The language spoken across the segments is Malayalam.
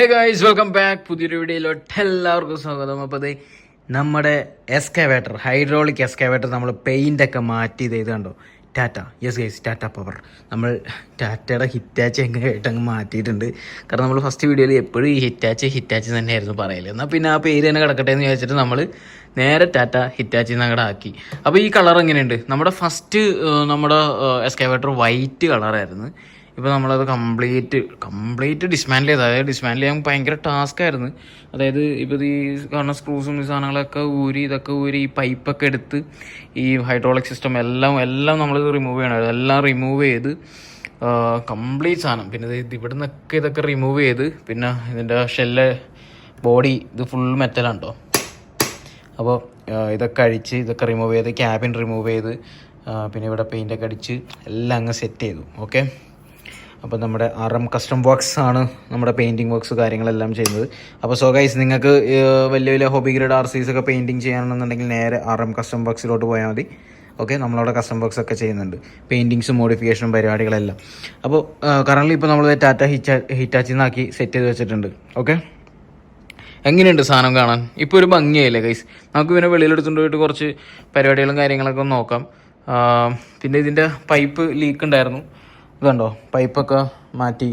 ഹേ ഗൈസ് വെൽക്കം ബാക്ക് പുതിയൊരു വീഡിയോയിലോട്ട് എല്ലാവർക്കും സ്വാഗതം. അപ്പോൾ ദേ നമ്മുടെ എസ്കവേറ്റർ ഹൈഡ്രോളിക് എസ്കവേറ്റർ നമ്മൾ പെയിന്റ് ഒക്കെ മാറ്റി ഇത് കണ്ടോ? Tata yes guys Tata power നമ്മൾ ടാറ്റയുടെ ഹിറ്റാച്ച് എങ്ങനെ ആയിട്ട് അങ്ങ് മാറ്റിയിട്ടുണ്ട്. കാരണം നമ്മൾ ഫസ്റ്റ് വീഡിയോയിൽ എപ്പോഴും ഈ ഹിറ്റാച്ച് ഹിറ്റാച്ച് തന്നെയായിരുന്നു പറയൽ. എന്നാൽ പിന്നെ ആ പേര് തന്നെ കിടക്കട്ടെ എന്ന് ചോദിച്ചിട്ട് നമ്മൾ നേരെ ടാറ്റ ഹിറ്റാച്ചി അങ്ങോട്ട് ആക്കി. അപ്പോൾ ഈ കളർ എങ്ങനെയുണ്ട്? നമ്മുടെ ഫസ്റ്റ് നമ്മുടെ എസ്കവേറ്റർ വൈറ്റ് കളറായിരുന്നു ഇപ്പോൾ നമ്മളത് കംപ്ലീറ്റ് കംപ്ലീറ്റ് ഡിസ്മാൻഡിൽ ചെയ്ത്. അതായത് ഡിസ്മാൻഡിൽ ചെയ്യാൻ ഭയങ്കര ടാസ്ക് ആയിരുന്നു. അതായത് ഇപ്പോൾ ഈ കാരണം സ്ക്രൂസും ഈ സാധനങ്ങളൊക്കെ ഊരി ഇതൊക്കെ ഊരി ഈ പൈപ്പൊക്കെ എടുത്ത് ഈ ഹൈഡ്രോളിക് സിസ്റ്റം എല്ലാം എല്ലാം നമ്മൾ റിമൂവ് ചെയ്യണം. എല്ലാം റിമൂവ് ചെയ്ത് കംപ്ലീറ്റ് സാധനം. പിന്നെ ഇത് ഇവിടെ നിന്നൊക്കെ ഇതൊക്കെ റിമൂവ് ചെയ്ത് പിന്നെ ഇതിന്റെ ഷെല്ല് ബോഡി ഇത് ഫുൾ മെറ്റലാണ് അപ്പോൾ ഇതൊക്കെ അഴിച്ച് ഇതൊക്കെ റിമൂവ് ചെയ്ത് ക്യാബിൻ റിമൂവ് ചെയ്ത് പിന്നെ ഇവിടെ പെയിന്റൊക്കെ അടിച്ച് എല്ലാം അങ്ങ് സെറ്റ് ചെയ്തു. ഓക്കെ അപ്പോൾ നമ്മുടെ എം കസ്റ്റം വർക്ക്സ് ആണ് നമ്മുടെ പെയിന്റിങ് വർക്ക്സ് കാര്യങ്ങളെല്ലാം ചെയ്യുന്നത്. അപ്പോൾ സോ ഗൈസ് നിങ്ങൾക്ക് വലിയ വലിയ ഹോബി ഗ്രേഡ് ആർ സീസ് ഒക്കെ പെയിന്റിങ് ചെയ്യണമെന്നുണ്ടെങ്കിൽ നേരെ എം കസ്റ്റം വർക്ക്സിലോട്ട് പോയാൽ മതി. ഓക്കെ നമ്മളവിടെ കസ്റ്റം വർക്ക്സ് ഒക്കെ ചെയ്യുന്നുണ്ട്. പെയിന്റിങ്സും മോഡിഫിക്കേഷനും പരിപാടികളെല്ലാം. അപ്പോൾ കറണ്ട്ലി ഇപ്പോൾ നമ്മൾ ടാറ്റ ഹിറ്റാ ഹിറ്റാച്ചിൽ നിന്നാക്കി സെറ്റ് ചെയ്ത് വെച്ചിട്ടുണ്ട്. ഓക്കെ എങ്ങനെയുണ്ട് സാധനം കാണാൻ? ഇപ്പോൾ ഒരു ഭംഗിയായില്ലേ ഗൈസ് നമുക്ക് പിന്നെ വെളിയിലെടുത്തുകൊണ്ട് പോയിട്ട് കുറച്ച് പരിപാടികളും കാര്യങ്ങളൊക്കെ നോക്കാം. പിന്നെ ഇതിന്റെ പൈപ്പ് ലീക്ക് ഉണ്ടായിരുന്നു. ഇതുണ്ടോ? പൈപ്പൊക്കെ മാറ്റി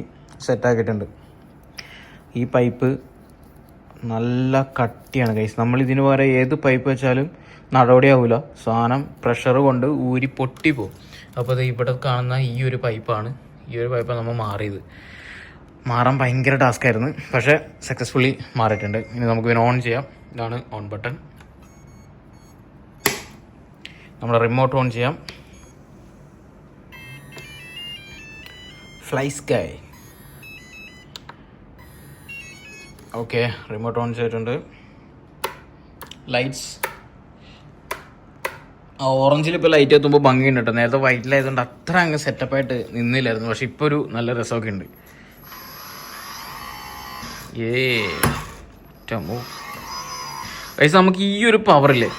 സെറ്റാക്കിയിട്ടുണ്ട് ഈ പൈപ്പ് നല്ല കട്ടിയാണ് കൈസ് നമ്മൾ ഇതിന് പകരം ഏത് പൈപ്പ് വെച്ചാലും നടപടിയാവില്ല സാധനം പ്രഷർ കൊണ്ട് ഊരി പൊട്ടി പോകും അപ്പോൾ ഇത് ഇവിടെ കാണുന്ന ഈ ഒരു പൈപ്പാണ്. ഈ ഒരു പൈപ്പാണ് നമ്മൾ മാറിയത്. മാറാൻ ഭയങ്കര ടാസ്ക് ആയിരുന്നു. പക്ഷേ സക്സസ്ഫുള്ളി മാറിയിട്ടുണ്ട്. ഇനി നമുക്ക് ഇതിനെ ഓൺ ചെയ്യാം. ഇതാണ് ഓൺ ബട്ടൺ നമ്മുടെ റിമോട്ട് ഓൺ ചെയ്യാം. Fly sky okay remote on ചെയ്തിട്ടുണ്ട് ലൈറ്റ്സ് ആ ഓറഞ്ചിൽ ഇപ്പോൾ ലൈറ്റ് എത്തുമ്പോൾ ഭംഗിയുണ്ട് കേട്ടോ നേരത്തെ വൈറ്റിലായതുകൊണ്ട് അത്ര അങ്ങ് സെറ്റപ്പായിട്ട് നിന്നില്ലായിരുന്നു. പക്ഷെ ഇപ്പോൾ ഒരു നല്ല രസമൊക്കെ ഉണ്ട്. ഏ ടമോ ഗൈസ് നമുക്ക് ഈ ഒരു പവറില്ലേ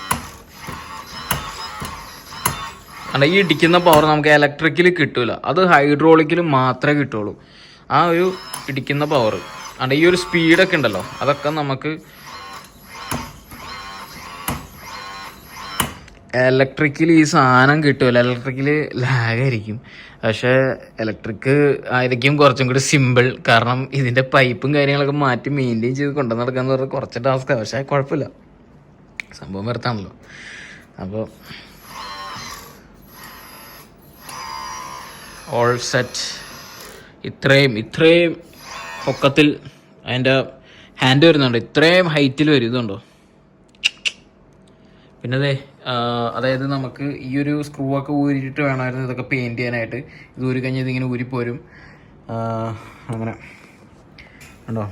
ഈ ഇടിക്കുന്ന പവർ നമുക്ക് ഇലക്ട്രിക്കിൽ കിട്ടില്ല അത് ഹൈഡ്രോളിക്കിൽ മാത്രമേ കിട്ടുള്ളൂ. ആ ഒരു ഇടിക്കുന്ന പവർ അല്ല ഈ ഒരു സ്പീഡൊക്കെ ഉണ്ടല്ലോ അതൊക്കെ നമുക്ക് ഇലക്ട്രിക്കിൽ ഈ സാധനം കിട്ടുമല്ലോ ഇലക്ട്രിക്കിൽ ലാഗായിരിക്കും പക്ഷേ ഇലക്ട്രിക്ക് ആയിരിക്കും കുറച്ചും കൂടി സിമ്പിൾ കാരണം ഇതിന്റെ പൈപ്പും കാര്യങ്ങളൊക്കെ മാറ്റി മെയിന്റെയിൻ ചെയ്ത് കൊണ്ടു നടക്കാന്ന് പറഞ്ഞാൽ കുറച്ച് ടാസ്ക്കാണ് പക്ഷേ കുഴപ്പമില്ല. സംഭവം വെറുത്താണല്ലോ. അപ്പോൾ ഓൾ സെറ്റ് ഇത്രയും ഇത്രയും പൊക്കത്തിൽ അതിന്റെ ഹാൻഡ് വരുന്നുണ്ട്. ഇത്രയും ഹൈറ്റിൽ വരും ഇതുണ്ടോ? പിന്നെ അതെ അതായത് നമുക്ക് ഈ ഒരു സ്ക്രൂ ഒക്കെ ഊരിയിട്ട് വേണമായിരുന്നു ഇതൊക്കെ പെയിന്റ് ചെയ്യാനായിട്ട്. ഇത് ഊരി കഴിഞ്ഞാൽ ഇതിങ്ങനെ ഊരിപ്പോരും. അങ്ങനെ. ഉണ്ടോ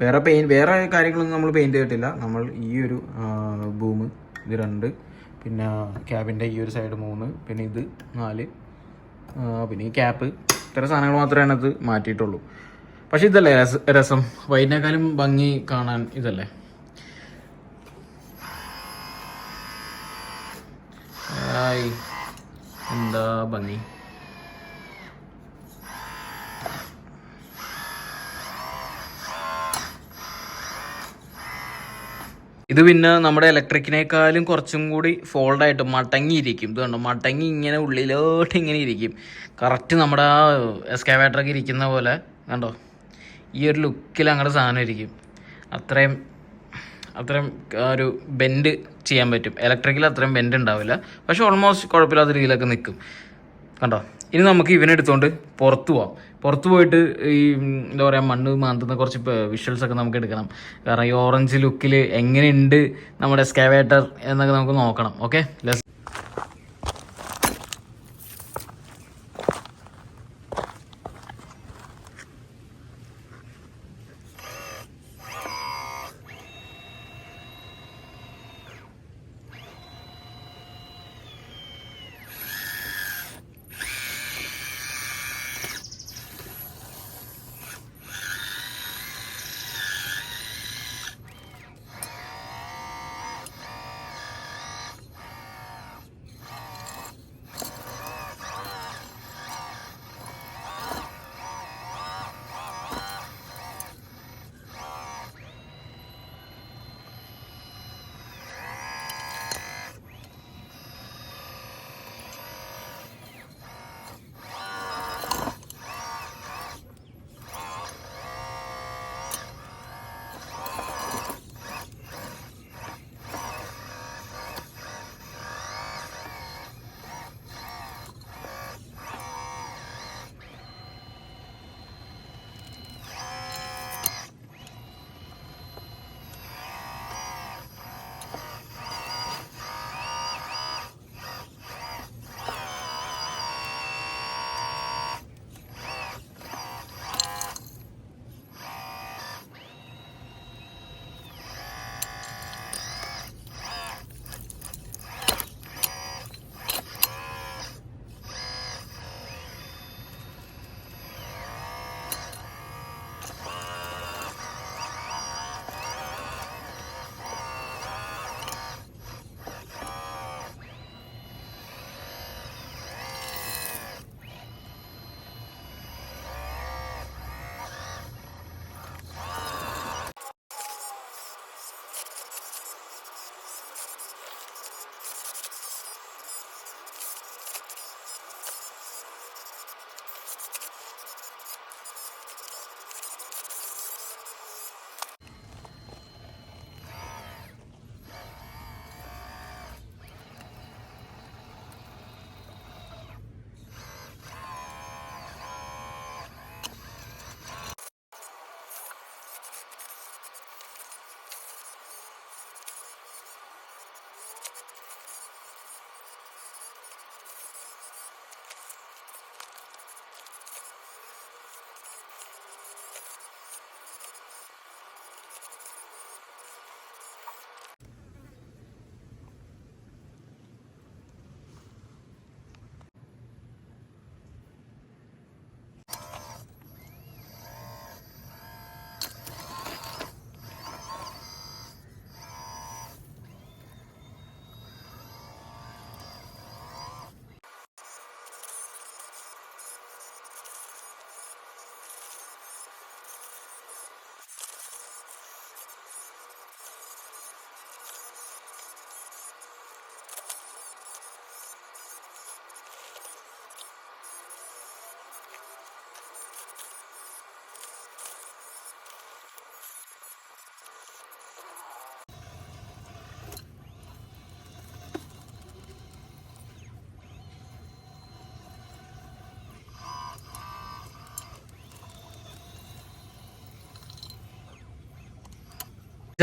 വേറെ പെയിൻ വേറെ കാര്യങ്ങളൊന്നും നമ്മൾ പെയിന്റ് ചെയ്തിട്ടില്ല. നമ്മൾ ഈ ഒരു ബൂം ഇത് രണ്ട്. പിന്നെ ക്യാബിന്റെ ഈ ഒരു സൈഡ് മൂന്ന് പിന്നെ ഇത് നാല് പിന്നെ ഈ ക്യാപ്പ്. ഇത്ര സാധനങ്ങൾ മാത്രമേ അതിനകത്ത് മാറ്റിയിട്ടുള്ളൂ. പക്ഷെ ഇതല്ലേ രസ- വൈകിനേക്കാളും ഭംഗി കാണാൻ ഇതല്ലേ? എന്താ ഭംഗി? ഇത് പിന്നെ നമ്മുടെ ഇലക്ട്രിക്കിനേക്കാളും കുറച്ചും കൂടി ഫോൾഡായിട്ട് മടങ്ങിയിരിക്കും. ഇത് കണ്ടോ മടങ്ങി ഇങ്ങനെ ഉള്ളിലോട്ട് ഇങ്ങനെ ഇരിക്കും. കറക്റ്റ് നമ്മുടെ ആ എസ്കാവേറ്ററൊക്കെ ഇരിക്കുന്ന പോലെ കണ്ടോ? ഈ ഒരു ലുക്കിൽ അങ്ങോട്ട് സാധനം ഇരിക്കും. അത്രയും അത്രയും ഒരു ബെൻഡ് ചെയ്യാൻ പറ്റും. ഇലക്ട്രിക്കിൽ അത്രയും ബെൻഡ് ഉണ്ടാവില്ല. പക്ഷെ ഓൾമോസ്റ്റ് കുഴപ്പമില്ലാത്ത രീതിയിലൊക്കെ നിൽക്കും കണ്ടോ? ഇനി നമുക്ക് ഇവനെ എടുത്തുകൊണ്ട് പുറത്തു പോവാം. പുറത്ത് പോയിട്ട് ഈ എന്താ പറയുക മണ്ണ് മാന്തുന്ന കുറച്ച് വിഷ്വൽസ് ഒക്കെ നമുക്ക് എടുക്കണം. കാരണം ഈ ഓറഞ്ച് ലുക്കിൽ എങ്ങനെയുണ്ട് നമ്മുടെ സ്കാവേറ്റർ എന്നൊക്കെ നമുക്ക് നോക്കണം. ഓക്കെ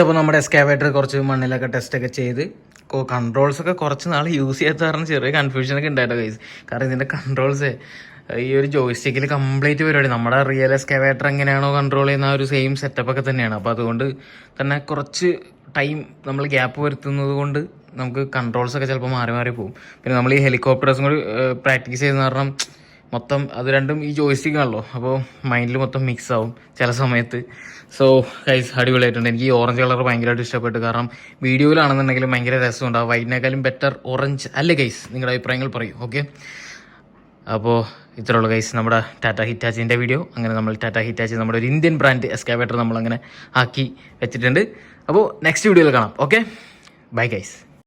അപ്പോൾ നമ്മുടെ എസ്കാവേറ്റർ കുറച്ച് മണ്ണിലൊക്കെ ടെസ്റ്റ് ഒക്കെ ചെയ്ത്. കൺട്രോൾസ് ഒക്കെ കുറച്ച് നാൾ യൂസ് ചെയ്യാത്ത കാരണം ചെറിയ കൺഫ്യൂഷൻ ഒക്കെ ഉണ്ടായിട്ടോ ഗൈസ് കാരണം ഇതിന്റെ കൺട്രോൾസ് ഈ ഒരു ജോയിസ്റ്റിക്കിൽ കംപ്ലീറ്റ് പരിപാടി. നമ്മുടെ റിയൽ എസ്കാവേറ്റർ എങ്ങനെയാണോ കൺട്രോൾ ചെയ്യുന്ന ആ ഒരു സെയിം സെറ്റപ്പ് ഒക്കെ തന്നെയാണ്. അപ്പോൾ അതുകൊണ്ട് തന്നെ കുറച്ച് ടൈം നമ്മൾ ഗ്യാപ്പ് വരുത്തുന്നത് കൊണ്ട് നമുക്ക് കൺട്രോൾസ് ഒക്കെ ചിലപ്പോൾ മാറി മാറി പോകും. പിന്നെ നമ്മൾ ഈ ഹെലികോപ്റ്റേഴ്സും കൂടി പ്രാക്ടീസ് ചെയ്യുന്ന കാരണം മൊത്തം അത് രണ്ടും ഈ ജോയിസ്റ്റിക് ആണല്ലോ. അപ്പോൾ മൈൻഡിൽ മൊത്തം മിക്സ് ആവും ചില സമയത്ത്. സോ കൈസ് അടിപൊളിയായിട്ടുണ്ട്. എനിക്ക് ഈ ഓറഞ്ച് കളർ ഭയങ്കരമായിട്ട് ഇഷ്ടപ്പെട്ടു. കാരണം വീഡിയോയിലാണെന്നുണ്ടെങ്കിലും ഭയങ്കര രസം ഉണ്ടാവും വൈറ്റിനേക്കാളും ബെറ്റർ ഓറഞ്ച് അല്ലേ കൈസ് നിങ്ങളുടെ അഭിപ്രായങ്ങൾ പറയൂ ഓക്കെ അപ്പോൾ ഇത്രയുള്ള കൈസ് നമ്മുടെ ടാറ്റ ഹിറ്റാച്ചിന്റെ വീഡിയോ അങ്ങനെ നമ്മൾ ടാറ്റ ഹിറ്റാച്ചി നമ്മുടെ ഒരു ഇന്ത്യൻ ബ്രാൻഡ് എസ്കാവേറ്റർ നമ്മളങ്ങനെ ആക്കി വെച്ചിട്ടുണ്ട്. അപ്പോൾ നെക്സ്റ്റ് വീഡിയോയിൽ കാണാം ഓക്കെ ബൈ ഗൈസ്